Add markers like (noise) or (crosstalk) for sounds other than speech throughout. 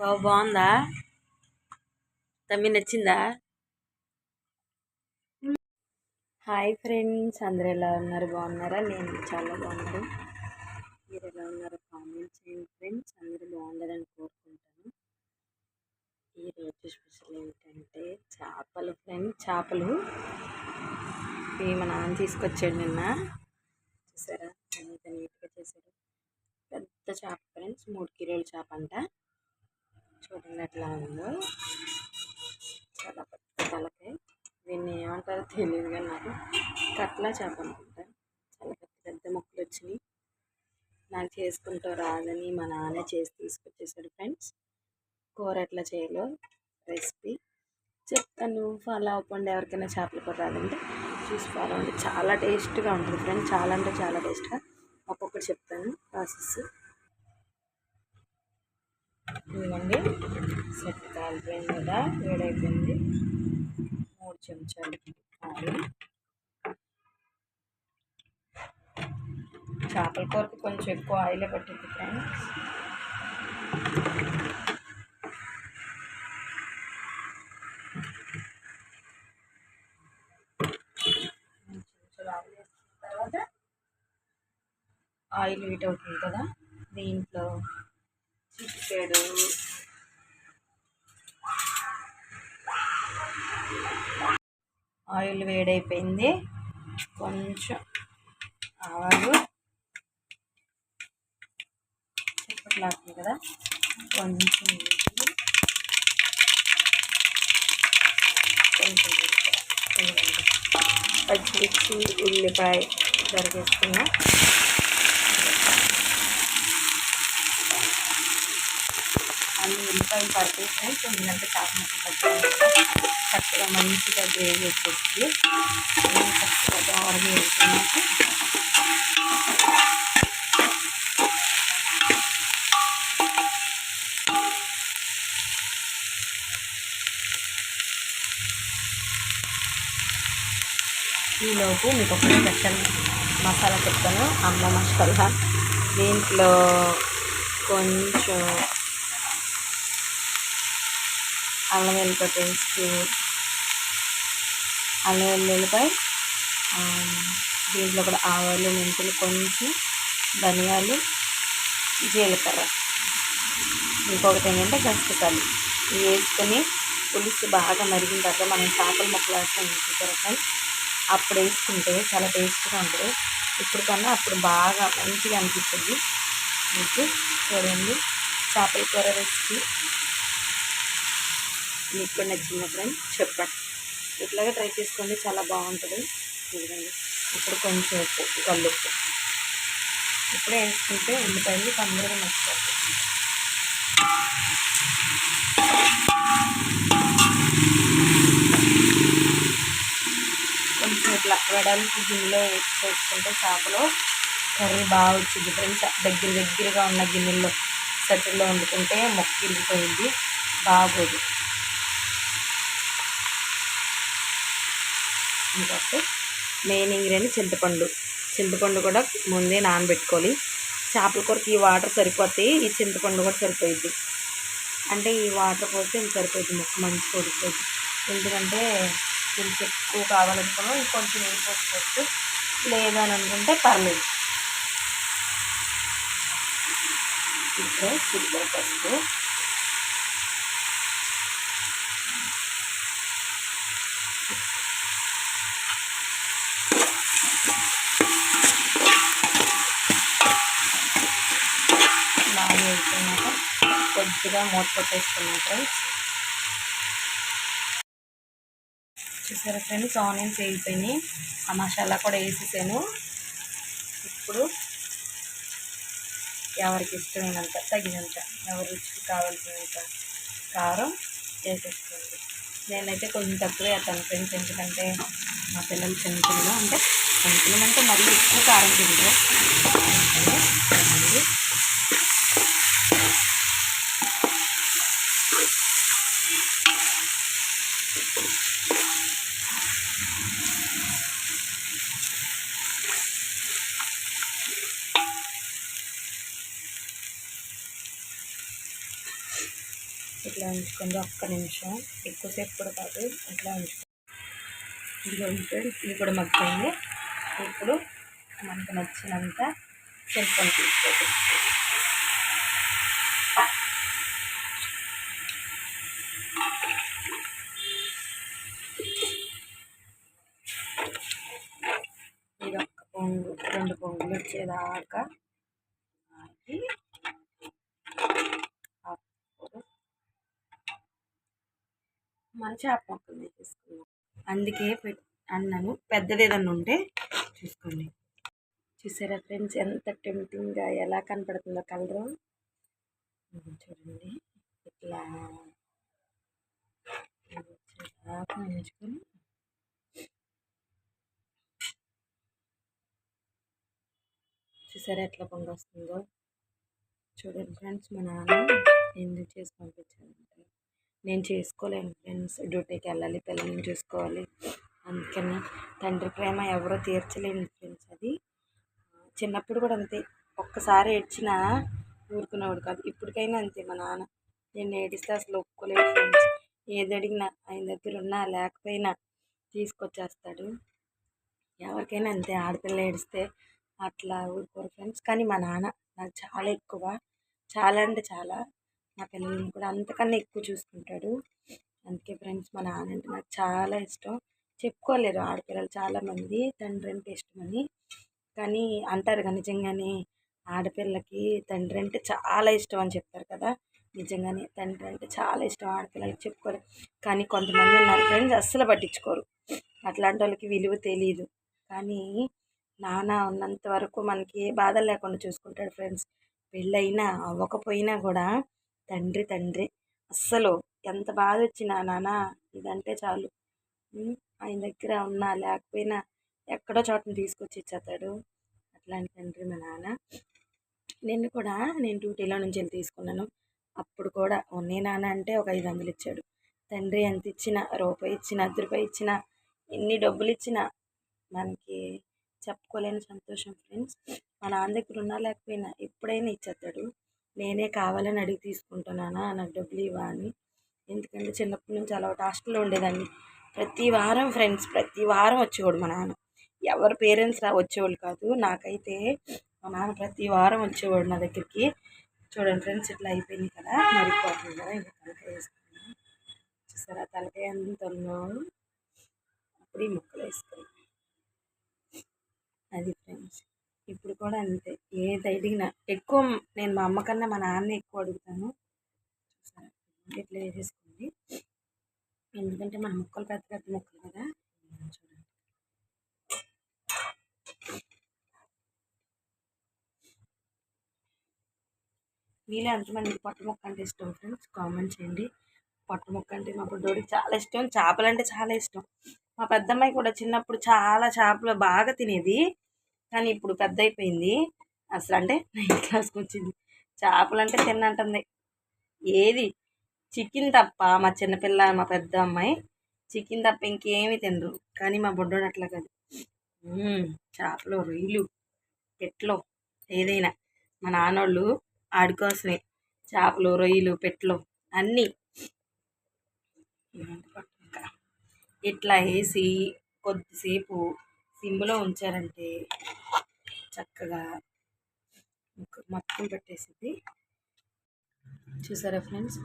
బాబు బాగుందా? తమ్మి నచ్చిందా? హాయ్ ఫ్రెండ్స్ అందరు ఎలా ఉన్నారు? బాగున్నారా? నేను చాలా బాగున్నాను. మీరు ఎలా ఉన్నారో కామెంట్ చేయండి ఫ్రెండ్స్. అందరూ బాగుండాలని కోరుకుంటాను. ఈరోజు స్పెషల్ ఏంటంటే చేపలు ఫ్రెండ్ చేపలు. ఇవి మా నాన్న తీసుకొచ్చాడు నిన్న. చూసారా? ఎంత నీట్గా చేశారు పెద్ద చేప ఫ్రెండ్స్ మూడు కిలోల చేప అంట. చూడండి ఎట్లా ఉందో. చాలా పెద్ద తలకాయ దీన్ని ఏమంటారో తెలియదు కానీ నాకు కట్లా చేప అనుకుంటా చాలా పెద్ద పెద్ద మొక్కలు వచ్చినాయి. నాకు చేసుకుంటూ రాదని మా నాన్న చేసి తీసుకొచ్చేసాడు ఫ్రెండ్స్. కూర ఎట్లా చేయాలో రెసిపీ చెప్తాను. ఫాలో అవ్వకుండా ఎవరికైనా చేపల కూర రాదంటే చూసి ఫాలో అవ్వండి. చాలా టేస్ట్గా ఉంటుంది ఫ్రెండ్స్. చాలా అంటే చాలా టేస్ట్గా ఒక్కొక్కటి చెప్తాను. ప్రాసెస్ ఇవ్వండి సెట్ కాలిపోయింది కదా వేడైపోయింది. మూడు చెంచాలు ఆయిల్ చేపల కూరకు కొంచెం ఎక్కువ ఆయిలే పట్టింది ఫ్రెండ్స్. తర్వాత ఆయిల్ వీట్ అవుతుంది కదా దీంట్లో ఇచ్చాడు. ఆయిల్ వేడైపోయింది. కొంచెం ఆవాలు. చెప్పట్లాడుతుంది కదా. కొంచెం కొంచెం పచ్చిమిర్చి ఉల్లిపాయ జరిగేసుకున్నా అన్ని ఉల్లిపాయలు పడిపోయి తొమ్మిదంటే చేప ముక్క చక్కగా మంచిగా గ్రేవీ వచ్చేసి చక్కగా దోరగా వేసుకున్నాక ఈలోపు మీకు ఒక స్పెషల్ మసాలా చెప్తాను. అమ్మ మసాలా. దీంట్లో కొంచెం అల్లం వెల్లిపాయ పేస్ట్ అల్లం వెల్లుల్లిపాయ దీంట్లో కూడా ఆవాలు మెంతులు కొంచెం ధనియాలు జీలకర్ర. ఇంకొకటి ఏంటంటే గసగసాలు. ఇవి వేసుకొని పులుసు బాగా మరిగిన తర్వాత మనం చేపల ముక్కలు వేస్తాం చూసారా అప్పుడు వేసుకుంటే చాలా టేస్ట్గా ఉంటుంది. ఇప్పుడు కన్నా అప్పుడు బాగా మంచిగా అనిపిస్తుంది. మీకు చూడండి. చేపల కూర రెసిపీ. మీకు కూడా నచ్చింది ఫ్రెండ్ చెప్పండి. ఇట్లాగే ట్రై చేసుకోండి చాలా బాగుంటుంది. చూడండి ఇప్పుడు కొంచెం ఉప్పు కల్లుప్పు. ఇప్పుడే వేసుకుంటే ఉల్లిపాయలు తొందరగా నచ్చుతుంది. కొంచెం ఇట్లా వెడల్పు గిన్నెలో వేసి చేసుకుంటే చేపలో కర్రీ బాగా వచ్చింది ఫ్రెండ్స్ దగ్గర దగ్గరగా ఉన్న గిన్నెల్లో సెటర్లో వండుకుంటే మొక్క ఇరిగిపోయింది బాగోదు. ఇంకొకటి మెయిన్ ఇంగ్రీడియంట్ చింతపండు. చింతపండు కూడా ముందే నానబెట్టుకోవాలి. చేపల కూరకి ఈ వాటర్ సరిపోతాయి ఈ చింతపండు కూడా సరిపోయిద్ది. అంటే ఈ వాటర్ పోస్తే ఇంక సరిపోయింది ముక్క మంచిగా ఉడికిపోయింది ఎందుకంటే కొంచెం ఎక్కువ కావాలనుకున్నాం ఇంకొంచెం నీళ్ళు పోసుకోవచ్చు. లేదని అనుకుంటే పర్లేదు. ఇప్పుడు చిల్లర పసుపు. కొద్దిగా మూత పెట్టేసుకున్నాం ఫ్రెండ్స్. చూసారా ఫ్రెండ్స్ ఆనియన్స్ వేగిపోయినాయి. ఆ మసాలా కూడా వేసేసాను. ఇప్పుడు ఎవరికి ఇష్టమైనంత తగినంత ఎవరి రుచికి కావాల్సినంత కారం వేసేసుకోండి. నేనైతే కొంచెం తక్కువ వేస్తాను ఫ్రెండ్స్ ఎందుకంటే మా పిల్లలు చిన్న పిల్లలు అంటే చిన్న అంటే మరీ ఎక్కువ కారం తింటారు ఇట్లా ఉంచుకుంది ఒక్క నిమిషం. ఎక్కువసేపు కూడా కాదు ఇట్లా ఉంచుకుంది. ఇది ఫ్రెండ్స్ ఇది కూడా మగ్గింది ఇప్పుడు మనకు నచ్చినంత చింతపండు తీసుకోవచ్చు. మన చేప మొక్కలు తీసుకున్నాం అందుకే అన్నను అన్నాను. పెద్దది ఏదన్నా ఉంటే చూసుకోండి. చూసారా ఫ్రెండ్స్ ఎంత టెంప్టింగ్గా ఎలా కనపడుతుందో కలరు? చూడండి. ఇట్లా ఉంచుకొని చూసారా ఎట్లా పొంగొస్తుందో చూడండి ఫ్రెండ్స్ మా నాన్న ఎందుకు చేసి పంపించారంటే నేను చేసుకోలేను ఫ్రెండ్స్. డ్యూటీకి వెళ్ళాలి పిల్లల్ని చూసుకోవాలి. అందుకని తండ్రి ప్రేమ ఎవరో తీర్చలేని ఫ్రెండ్స్ అది. చిన్నప్పుడు కూడా అంతే. ఒక్కసారి ఏడ్చినా ఊరుకునేవాడు కాదు. ఇప్పటికైనా అంతే మా నాన్న. నేను ఏడిస్తే అసలు ఒప్పుకోలేదు ఫ్రెండ్స్. ఏది అడిగినా ఆయన దగ్గర ఉన్నా లేకపోయినా తీసుకొచ్చేస్తాడు. ఎవరికైనా అంతే. ఆడపిల్ల ఏడిస్తే అట్లా ఊరుకోరు ఫ్రెండ్స్. కానీ మా నాన్న నాకు చాలా ఎక్కువ. చాలా అంటే చాలా. నా పిల్లల్ని కూడా అంతకన్నా ఎక్కువ చూసుకుంటాడు. అందుకే ఫ్రెండ్స్ మా నాన్న అంటే నాకు చాలా ఇష్టం. చెప్పుకోలేరు ఆడపిల్లలు చాలామంది తండ్రి అంటే ఇష్టమని. కానీ అంటారు కదా నిజంగానే ఆడపిల్లకి తండ్రి అంటే చాలా ఇష్టం అని చెప్తారు కదా. నిజంగానే తండ్రి అంటే చాలా ఇష్టం ఆడపిల్లలకి చెప్పుకోలేదు కానీ కొంతమంది ఉన్నారు ఫ్రెండ్స్ అస్సలు పట్టించుకోరు. అట్లాంటి వాళ్ళకి విలువ తెలియదు కానీ నాన్న ఉన్నంత వరకు మనకి ఏ బాధ లేకుండా చూసుకుంటాడు ఫ్రెండ్స్. పెళ్ళైనా అవ్వకపోయినా కూడా తండ్రి తండ్రి. అస్సలు ఎంత బాధ వచ్చినా నాన్న ఇదంటే చాలు. ఆయన దగ్గర ఉన్నా లేకపోయినా ఎక్కడో చోటని తీసుకొచ్చి ఇచ్చేస్తాడు అట్లాంటి తండ్రి మా నాన్న. నిన్ను కూడా నేను డ్యూటీలో నుంచి వెళ్ళి తీసుకున్నాను. అప్పుడు కూడా ఉన్నే నాన్న అంటే ఒక ఐదు వందలు ఇచ్చాడు. తండ్రి ఎంత ఇచ్చినా రూపాయి ఇచ్చినా అర్ధ రూపాయి ఇచ్చినా ఎన్ని డబ్బులు ఇచ్చినా మనకి చెప్పుకోలేని సంతోషం ఫ్రెండ్స్. మా నాన్న దగ్గర ఉన్నా లేకపోయినా ఎప్పుడైనా ఇచ్చేస్తాడు నేనే కావాలని అడిగి తీసుకుంటున్నానా? నాకు డబ్బులు ఇవ్వ అని. ఎందుకంటే చిన్నప్పటి నుంచి అలవాటు. హాస్టల్లో ఉండేదాన్ని. ప్రతి వారం ఫ్రెండ్స్ ప్రతి వారం వచ్చేవాడు మా నాన్న. ఎవరి పేరెంట్స్ రా వచ్చేవాళ్ళు కాదు. నాకైతే మా నాన్న ప్రతి వారం వచ్చేవాడు నా దగ్గరికి. చూడండి ఫ్రెండ్స్ ఇట్లా అయిపోయింది కదా. మరిపోతుంది కదా ఇంకా తలకాయ వేసుకున్నాను చూసారా? తలకాయ ఎంత అప్పుడు ఈ ముక్కలు వేసుకున్నాను అది ఫ్రెండ్స్. ఇప్పుడు కూడా అంతే. ఏది అడిగినా ఎక్కువ నేను మా అమ్మ కన్నా మా నాన్న ఎక్కువ అడుగుతాను. ఇట్లా వేసేసుకోండి. ఎందుకంటే మన ముక్కలు పెద్ద పెద్ద ముక్కలు కదా. చూడండి మీలో ఎంతమంది పొట్ట ముక్క అంటే ఇష్టం ఫ్రెండ్స్? కామెంట్ చేయండి. పొట్ట ముక్క అంటే మా బుడ్డోడికి చాలా ఇష్టం. చేపలు అంటే చాలా ఇష్టం. మా పెద్దమ్మాయి కూడా చిన్నప్పుడు చాలా చేపలు బాగా తినేది. కానీ ఇప్పుడు పెద్ద అయిపోయింది అసలు అంటే నైన్త్ క్లాస్కి వచ్చింది చేపలు అంటే తిన్నంటుంది. ఏది? చికెన్ తప్ప మా చిన్నపిల్ల మా పెద్ద అమ్మాయి చికెన్ తప్ప ఇంకేమి తినరు. కానీ మా బుడ్డోడు అట్లా కాదు. చేపలు రొయ్యలు పెట్లో ఏదైనా మా నాన్నోళ్ళు ఆడుకోసమే చేపలు రొయ్యలు పెట్లు అన్నీ. ఇట్లా వేసి కొద్దిసేపు సిమ్లో ఉంచారంటే చక్కగా మొత్తం పెట్టేసింది. చూసారా ఫ్రెండ్స్?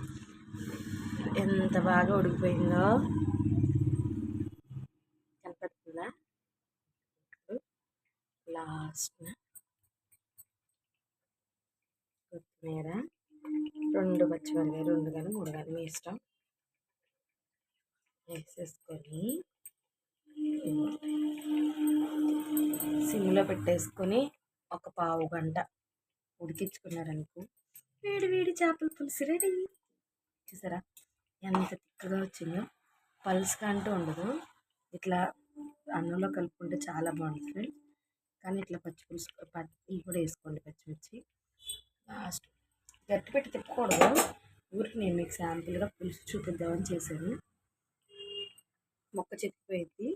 ఎంత బాగా ఉడికిపోయిందో. కనపడుతుందా? లాస్ట్. కొత్తిమీర రెండు పచ్చిమిరకాయ రెండు కానీ మూడు కానీ మీ ఇష్టం. వేసేసుకొని సిమ్లో పెట్టేసుకొని ఒక పావు గంట ఉడికించుకున్నారనుకో వేడి వేడి చేపల పులుసు రెడీ. చూసారా? ఎంత తిక్కగా వచ్చిందో. పల్స్గా అంటూ ఉండదు. ఇట్లా అన్నంలో కలుపుకుంటే చాలా బాగుంటుంది కానీ ఇట్లా పచ్చి పులుసు ఇవి కూడా వేసుకోండి పచ్చిమిర్చి. లాస్ట్. గట్టి పెట్టి తిప్పకూడదు. ఊరికి నేను మీకు శాంపుల్గా పులుసు చూపిద్దామని చేశాను. మొక్క చెక్కిపోయింది.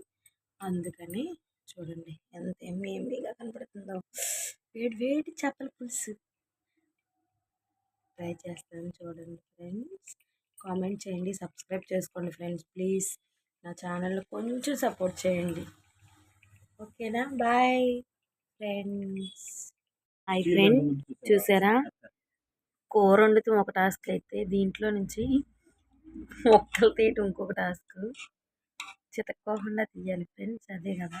అందుకని చూడండి. ఎంత ఎమ్మి ఎమ్మిగా కనపడుతుందో. వేడి వేడి చేపల పులుసు. ట్రై చేస్తాను చూడండి ఫ్రెండ్స్. కామెంట్ చేయండి సబ్స్క్రైబ్ చేసుకోండి ఫ్రెండ్స్ ప్లీజ్. నా ఛానల్ కొంచెం సపోర్ట్ చేయండి. ఓకేనా? Bye friends. Hi friend. చూసారా? కూర వండుతూ ఒక టాస్క్ అయితే. దీంట్లో నుంచి (laughs) మొక్కలు తీయటం ఇంకొక టాస్క్. చితక్కోకుండా తీయాలి ఫ్రెండ్స్. అదే కదా.